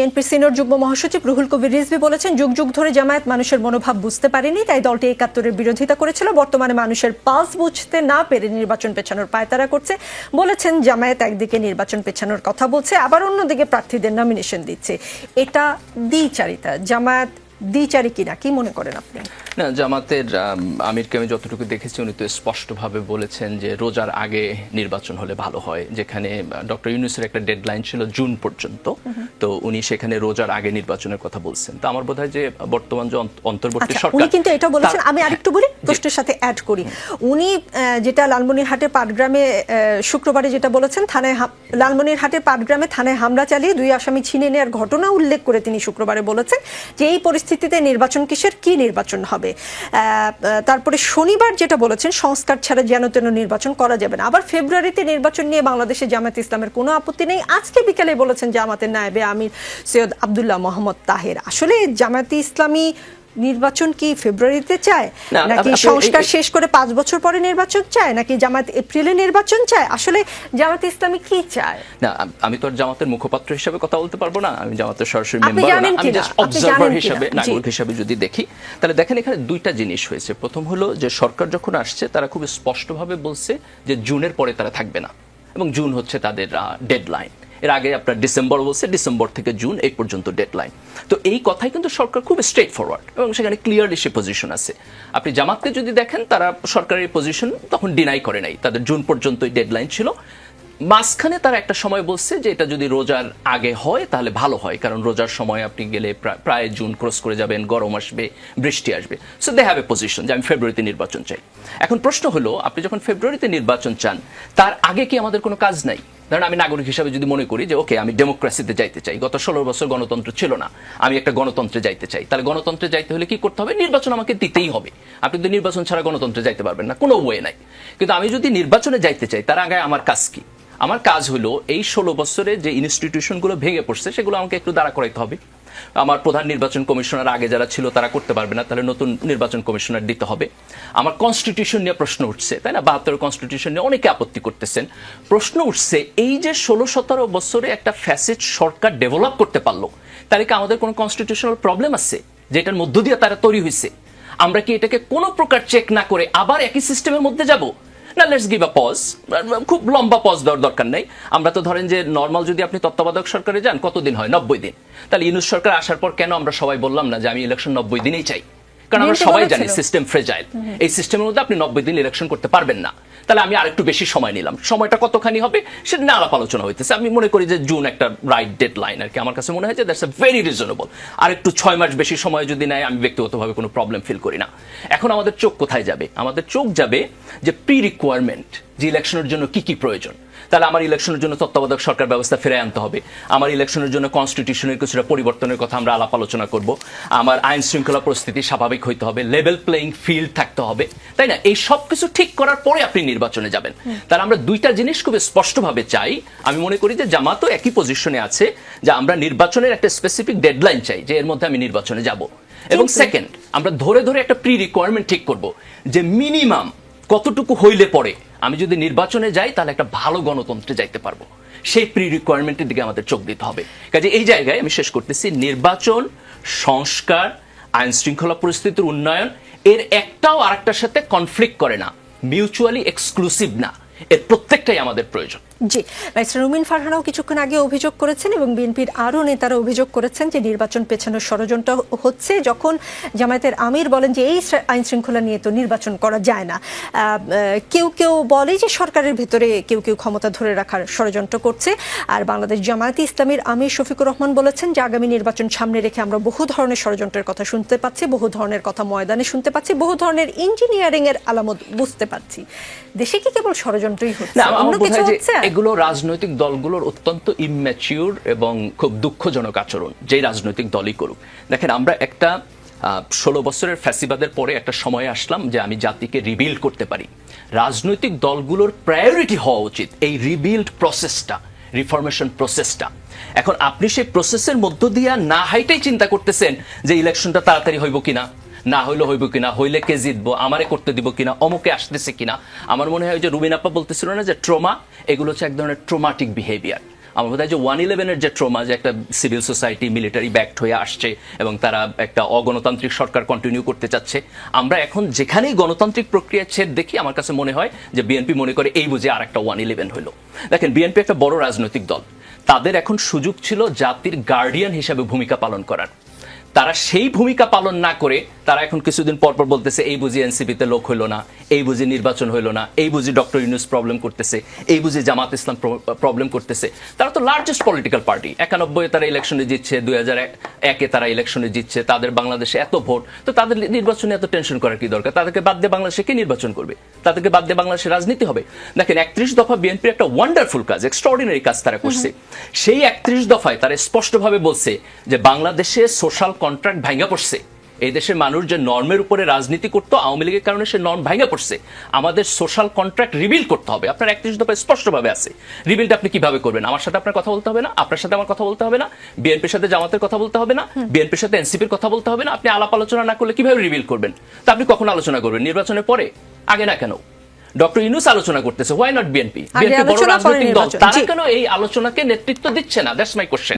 বিএনপির সিনিয়র যুগ্ম মহাসচিব রুহুল কবির রিজভি বলেছেন, যুগ যুগ ধরে জামায়াত মানুষের মনোভাব বুঝতে পারেনি, তাই দলটি একাত্তরের বিরোধিতা করেছিল। বর্তমানে মানুষের পালস বুঝতে না পেরে নির্বাচন পেছানোর পায়তারা করছে, বলেছেন জামায়াত একদিকে নির্বাচন পেছানোর কথা বলছে, আবার অন্যদিকে প্রার্থীদের নমিনেশন দিচ্ছে। এটা দ্বিচারিতা। জামায়াত দ্বিচারি কিনা কি মনে করেন আপনি? না জামাতের আম, আমিরকে আমি যতটুকু দেখেছি উনি তো স্পষ্টভাবে বলেছেন যে রোজার আগে নির্বাচন হলে ভালো হয় যেখানে ডক্টর ইউনুসের একটা ডেডলাইন ছিল জুন পর্যন্ত। তো উনি সেখানে রোজার আগে নির্বাচনের কথা বলছেন। তো আমার বোধ হয় যে বর্তমান যে অন্তর্বর্তী আচ্ছা সরকার উনি কিন্তু এটা বলেছেন আমি আরেকটু বলি প্রশ্নের সাথে অ্যাড করি। উনি যেটা লালমনিরহাটের পাটগ্রামে শুক্রবারে যেটা বলেছেন থানায় লালমনিরহাটের পাটগ্রামে থানায় হামলা চালিয়ে দুই আসামি ছিনে নেওয়ার ঘটনা উল্লেখ করে তিনি শুক্রবারে বলেছেন যে এই পরিস্থিতিতে নির্বাচন কিসের, কি নির্বাচন হবে? তারপরে শনিবার যেটা বলেছেন, সংস্কার ছাড়া যেন তেন নির্বাচন করা যাবে না। আবার ফেব্রুয়ারিতে নির্বাচন নিয়ে বাংলাদেশে জামাত ইসলামের কোনো আপত্তি নেই। আজকে বিকালে বলেছেন জামাতের নায়েবে আমির সৈয়দ আবদুল্লাহ মোহাম্মদ তাহের। আসলে জামাতি ইসলামী নির্বাচন কি ফেব্রুয়ারিতে চায়? নাকি সংস্কার শেষ করে পাঁচ বছর পরে নির্বাচন চায়? নাকি জামাত এপ্রিলে নির্বাচন চায়? আসলে জামাত ইসলামী কি চায়? না আমি তো জামাতের মুখপাত্র হিসেবে কথা বলতে পারব না। আমি জামাতের সরাসরি মেম্বার না। আমি জাস্ট অবজারভার? হিসাবে নাগরিক হিসাবে যদি দেখি তাহলে দেখেন এখানে দুইটা জিনিস হয়েছে। প্রথম হলো যে সরকার যখন আসছে তারা খুব স্পষ্টভাবে বলছে যে জুনের পরে তারা থাকবে না। এবং জুন হচ্ছে তাদের ডেডলাইন এর আগে আপনার ডিসেম্বর বলছে ডিসেম্বর থেকে জুন এই পর্যন্ত ডেডলাইন তো এই কথাই কিন্তু সরকার খুব স্ট্রেট ফরওয়ার্ড এবং সেখানে ক্লিয়ারলি সে পজিশন আছে। আপনি জামাতকে যদি দেখেন, তারা সরকারের পজিশন তখন ডিনাই করে নাই। তাদের জুন পর্যন্তই ডেডলাইন ছিল। মাঝখানে তারা একটা সময় বলছে যে এটা যদি রোজার আগে হয়, তাহলে ভালো হয়। কারণ রোজার সময় আপনি গেলে প্রায় জুন ক্রস করে যাবেন, গরম আসবে, বৃষ্টি আসবে। So they have a position যে আমি ফেব্রুয়ারিতে নির্বাচন চাই। এখন প্রশ্ন হলো, আপনি যখন ফেব্রুয়ারিতে নির্বাচন চান, তার আগে কি আমাদের কোনো কাজ নাই? ধরেন আমি নাগরিক হিসাবে যদি মনে করি যে ওকে আমি ডেমোক্রেসিতে যাইতে চাই, গত ষোলো বছর গণতন্ত্র ছিল না, আমি একটা গণতন্ত্রে যাইতে চাই, তাহলে গণতন্ত্রে যাইতে হলে কি করতে হবে? নির্বাচন আমাকে দিতেই হবে। আপনি তো নির্বাচন ছাড়া গণতন্ত্রে যাইতে পারবেন না, কোনো ওয়ে নাই। কিন্তু আমি যদি নির্বাচনে যাইতে চাই, তার আগে আমার কাজ কি? আমার কাজ হলো এই ষোলো বছরে যে ইনস্টিটিউশনগুলো ভেঙে পড়ছে, সেগুলো আমাকে একটু দাঁড়া করাইতে হবে। আমার প্রধান নির্বাচন কমিশনার আগে যারা ছিল তারা করতে পারবে না, তাহলে নতুন নির্বাচন কমিশনার দিতে হবে। আমার কনস্টিটিউশন নিয়ে প্রশ্ন উঠছে, তাই না? বাহাত্তর কনস্টিটিউশন নিয়ে অনেকে আপত্তি করতেছেন। প্রশ্ন উঠছে, এই যে ষোলো সতেরো বছরে একটা ফ্যাসিড সরকার ডেভেলপ করতে পারল, তাহলে কি আমাদের কোনো কনস্টিটিউশনাল প্রবলেম আছে, যেটার মধ্য দিয়ে তারা তৈরি হয়েছে? আমরা কি এটাকে কোনো প্রকার চেক না করে আবার একই সিস্টেমের মধ্যে যাব? না লেটস গিভ আ পজ খুব লম্বা পজ দেওয়ার দরকার নেই। আমরা তো ধরেন যে নর্মাল যদি আপনি তত্ত্বাবধায়ক সরকারে যান, কতদিন হয়? নব্বই দিন। তাহলে ইউনুস সরকার আসার পর কেন আমরা সবাই বললাম না যে আমি ইলেকশন নব্বই দিনেই চাই? কারণ আমরা সবাই জানি সিস্টেম ফ্রেজাইল এই সিস্টেমের মধ্যে আপনি নব্বই দিন ইলেকশন করতে পারবেন না। তাহলে আমি আরেকটু বেশি সময় নিলাম। সময়টা কতখানি হবে সেটা নিয়ে আলাপ আলোচনা হইতেছে। আমি মনে করি যে জুন একটা রাইট ডেড লাইন আর কি। আমার কাছে মনে হয় যে দ্যাটস এ ভেরি রিজনেবল আর একটু ছয় মাস বেশি সময় যদি নেয় আমি ব্যক্তিগতভাবে কোনো প্রবলেম ফিল করি না। এখন আমাদের চোখ কোথায় যাবে? আমাদের চোখ যাবে যে প্রি রিকোয়ারমেন্ট যে ইলেকশনের জন্য কি কি প্রয়োজন। তাহলে আমার ইলেকশনের জন্য তত্ত্বাবধায়ক সরকার ব্যবস্থা ফিরে আনতে হবে। আমার ইলেকশনের জন্য কনস্টিটিউশনের কিছুটা পরিবর্তনের কথা আমরা আলাপ আলোচনা করব। আমার আইন শৃঙ্খলা পরিস্থিতি স্বাভাবিক হইতে হবে লেভেল প্লেইং ফিল্ড থাকতে হবে তাই না? এই সব কিছু ঠিক করার পরে আপনি নির্বাচনে যাবেন। তাহলে আমরা দুইটা জিনিস খুব স্পষ্টভাবে চাই। আমি মনে করি যে জামাতও একই পজিশনে আছে যে আমরা নির্বাচনের একটা স্পেসিফিক ডেডলাইন চাই যে এর মধ্যে আমি নির্বাচনে যাব। এবং সেকেন্ড আমরা ধরে ধরে একটা প্রি রিকোয়ারমেন্ট ঠিক করব যে মিনিমাম কতটুকু হইলে পরে আমি যদি নির্বাচনে যাই, তাহলে একটা ভালো গণতন্ত্রে যাইতে পারব। সেই প্রি রিকোয়ারমেন্টের দিকে আমাদের চোখ দিতে হবে। কাজে এই জায়গায় আমি শেষ করতেছি, নির্বাচন, সংস্কার আইন শৃঙ্খলা পরিস্থিতির উন্নয়ন, এর একটাও আরেকটার সাথে কনফ্লিক্ট করে না। মিউচুয়ালি এক্সক্লুসিভ না। এর প্রত্যেকটাই আমাদের প্রয়োজন। জি ব্যারিস্টার রুমিন ফারহানাও কিছুক্ষণ আগে অভিযোগ করেছেন এবং বিএনপির আরও নেতারা অভিযোগ করেছেন যে নির্বাচন পেছানোর ষড়যন্ত্র হচ্ছে যখন জামায়াতের আমির বলেন যে এই আইন শৃঙ্খলা নিয়ে তো নির্বাচন করা যায় না। কেউ কেউ বলে যে সরকারের ভেতরে কেউ কেউ ক্ষমতা ধরে রাখার ষড়যন্ত্র করছে। আর বাংলাদেশ জামায়াতে ইসলামীর আমির শফিকুর রহমান বলেছেন যে আগামী নির্বাচন সামনে রেখে আমরা বহু ধরনের ষড়যন্ত্রের কথা শুনতে পাচ্ছি, বহু ধরনের কথা ময়দানে শুনতে পাচ্ছি, বহু ধরনের ইঞ্জিনিয়ারিং এর আলামত বুঝতে পারছি। দেশে কি কেবল হচ্ছে। অন্য কিছু হচ্ছে? এগুলো রাজনৈতিক দলগুলোর অত্যন্ত ইম্যাচিউর এবং খুব দুঃখজনক আচরণ যেই রাজনৈতিক দলই করুক। দেখেন আমরা একটা ষোলো বছরের ফ্যাসিবাদের পরে একটা সময়ে আসলাম যে আমি জাতিকে রিবিল্ড করতে পারি। রাজনৈতিক দলগুলোর প্রায়োরিটি হওয়া উচিত এই রিবিল্ড প্রসেসটা রিফরমেশন প্রসেসটা এখন আপনি সেই প্রসেসের মধ্য দিয়ে না হাইটাই চিন্তা করতেছেন যে ইলেকশনটা তাড়াতাড়ি হইব কিনা। না হইলে হইব কিনা, হইলে কে জিতবো, আমারে করতে দিব কিনা, অমুকে আসতেছে কিনা। আমার মনে হয় যে রুবিন আপা বলতেছিল না যে ট্রমা, এগুলো হচ্ছে এক ধরনের ট্রোমাটিক বিহেভিয়ার আমার বোধ যে ওয়ান ইলেভেনের যে ট্রমা, যে একটা সিভিল সোসাইটি মিলিটারি ব্যাক্ট হয়ে আসছে এবং তারা একটা অগণতান্ত্রিক সরকার কন্টিনিউ করতে চাচ্ছে, আমরা এখন যেখানেই গণতান্ত্রিক প্রক্রিয়া ছেদ দেখি, আমার কাছে মনে হয় যে বিএনপি মনে করে এই বুঝে আর একটা ওয়ান ইলেভেন হলো। দেখেন বিএনপি একটা বড় রাজনৈতিক দল। তাদের এখন সুযোগ ছিল জাতির গার্ডিয়ান হিসাবে ভূমিকা পালন করার। তারা সেই ভূমিকা পালন না করে তারা এখন কিছুদিন পর পর বলতেছে এই বুঝি এনসিপিতে লোক হইল না এই বুঝি নির্বাচন হইল না এই বুঝি ডক্টর ইউনুস প্রবলেম করতেছে এই বুঝি জামাত ইসলাম প্রবলেম করতেছে। তারা তো লার্জেস্ট পলিটিক্যাল পার্টি একানব্বই তারা ইলেকশনে জিতছে দুই হাজার একে তারা ইলেকশনে জিতছে তাদের বাংলাদেশে এত ভোট তো তাদের নির্বাচনে এত টেনশন করার কি দরকার? তাদেরকে বাদ দিয়ে বাংলাদেশে কে নির্বাচন করবে? তাদেরকে বাদ দিয়ে বাংলাদেশে রাজনীতি হবে? দেখেন একত্রিশ দফা বিএনপির একটা ওয়ান্ডারফুল কাজ এক্সট্রাঅর্ডিনারি কাজ তারা করছে। সেই একত্রিশ দফায় তারা স্পষ্টভাবে বলছে যে বাংলাদেশে সোশ্যাল কন্ট্রাক্ট ভাঙ্গা পড়ছে। এই দেশের মানুষ যে নর্মের উপরে রাজনীতি করতো আওয়ামী লীগের কারণে সে নর্ম ভাঙ্গা পড়ছে। আমাদের সোশ্যাল কন্ট্রাক্ট রিবিল করতে হবে। আপনার একত্রিশ দফায় স্পষ্টভাবে আছে। রিবিলটা আপনি কীভাবে করবেন? আমার সাথে আপনার কথা বলতে হবে না? আপনার সাথে আমার কথা বলতে হবে না? বিএনপির সাথে জামাতের কথা বলতে হবে না? বিএনপির সাথে এনসিপির কথা বলতে হবে না? আপনি আলাপ আলোচনা না করলে কীভাবে রিবিল করবেন? তা আপনি কখন আলোচনা করবেন? নির্বাচনের পরে? আগে না কেন? ডক্টর ইনুস আলোচনা করতেছে হোয়াই নট বিএনপি? বিএনপি বড় রাজনৈতিক দল। তারা কেন এই আলোচনাকে নেতৃত্ব দিচ্ছে না? That's my question